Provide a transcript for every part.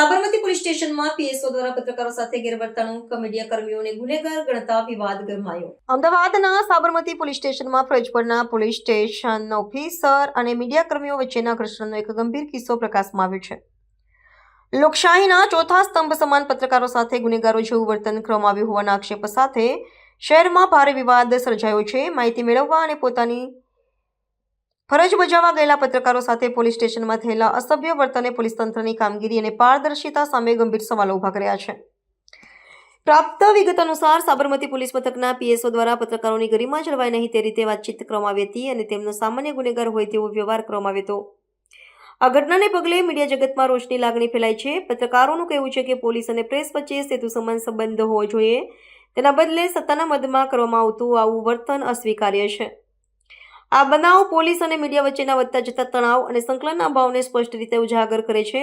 Sabarmati police સ્ટેશનમાં PSO દ્વારા પત્રકારો સાથે ગેરવર્તણૂક મીડિયા કર્મીઓને ગુનેગાર ગણતા વિવાદ ગરમાયો. અમદાવાદના સાબરમતી પોલીસ સ્ટેશનમાં ફરજ પરના પોલીસ સ્ટેશન ઓફિસર અને મીડિયા કર્મીઓ વચ્ચેના ઘર્ષણનો એક ગંભીર કિસ્સો પ્રકાશમાં આવ્યો છે. લોકશાહીના ચોથા સ્તંભ સમાન પત્રકારો સાથે ગુનેગારો જેવું વર્તન કરવામાં આવ્યું હોવાના આક્ષેપ સાથે શહેરમાં ભારે વિવાદ સર્જાયો છે. માહિતી મેળવવા અને પોતાની ફરજ બજાવવા ગયેલા પત્રકારો સાથે પોલીસ સ્ટેશનમાં થયેલા અસભ્ય વર્તને પોલીસ તંત્રની કામગીરી અને પારદર્શિતા સામે ગંભીર સવાલો ઊભા કર્યા છે. પ્રાપ્ત વિગત અનુસાર સાબરમતી પોલીસ મથકના પીએસઓ દ્વારા પત્રકારોની ગરિમા જળવાય નહીં તે રીતે વાતચીત કરવામાં આવી હતી અને તેમનો સામાન્ય ગુનેગાર હોય તેવો વ્યવહાર કરવામાં આવ્યો હતો. આ ઘટનાને પગલે મીડિયા જગતમાં રોષની લાગણી ફેલાઈ છે. પત્રકારોનું કહેવું છે કે પોલીસ અને પ્રેસ વચ્ચે સેતુ સમાન સંબંધ હોવો જોઈએ. તેના બદલે સત્તાના મદમાં કરવામાં આવતું આવું વર્તન અસ્વીકાર્ય છે. આ બનાવ પોલીસ અને મીડિયા વચ્ચેના વધતા જતા તણાવ અને સંકલનના ભાવને સ્પષ્ટ રીતે ઉજાગર કરે છે.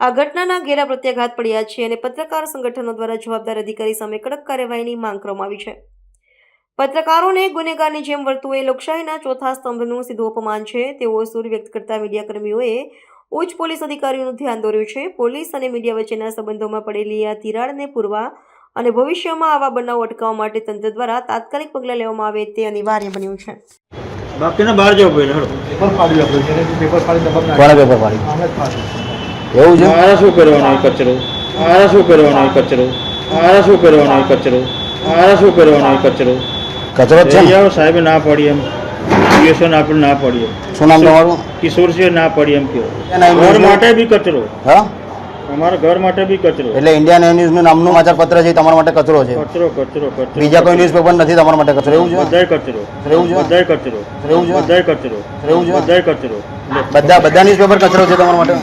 આ ઘટનાના ઘેરા પ્રત્યાઘાત પડ્યા છે અને પત્રકાર સંગઠનો દ્વારા જવાબદાર અધિકારી સામે કડક કાર્યવાહીની માંગ કરવામાં આવી છે. પત્રકારોને ગુનેગારની જેમ વર્તવું એ લોકશાહીના ચોથા સ્તંભનું સીધું અપમાન છે. તેવો સૂર વ્યક્ત કરતા મીડિયાકર્મીઓએ ઉચ્ચ પોલીસ અધિકારીઓનું ધ્યાન દોર્યું છે. પોલીસ અને મીડિયા વચ્ચેના સંબંધોમાં પડેલી આ તિરાડને પૂરવા અને ભવિષ્યમાં આવા બનાવ અટકાવવા માટે તંત્ર દ્વારા તાત્કાલિક પગલાં લેવામાં આવે તે અનિવાર્ય બન્યું છે. બાકીના બહાર જવું પડે હળો પેપર ફાડી આપણે પેપર ફાડી દબાણ કોણે પેપર પાડી આમ જ ફાડી એવું છે? મારે શું કરવાનો કચરો? મારે શું કરવાનો કચરો? મારે શું કરવાનો કચરો? મારે શું કરવાનો કચરો? કચરો છે આવો સાહેબે ના પડી એમ. આપણે ના પડીએ. શું નામ તમારું? છે ના પડી એમ કયો માટે બી કચરો. હા? અમારા ઘર માટે બી કચરો એટલે ઇન્ડિયન ન્યૂઝનું નામનું સમાચાર પત્ર છે તમારા માટે કચરો છે કચરો કચરો કચરો બીજા કોઈ ન્યૂઝપેપર નથી તમારા માટે કચરો એવું છે બધાય કચરો એવું છે? બધાય કચરો એવું છે? બધાય કચરો એવું છે? બધાય કચરો. બધા બધા ન્યૂઝપેપર કચરો છે તમારા માટે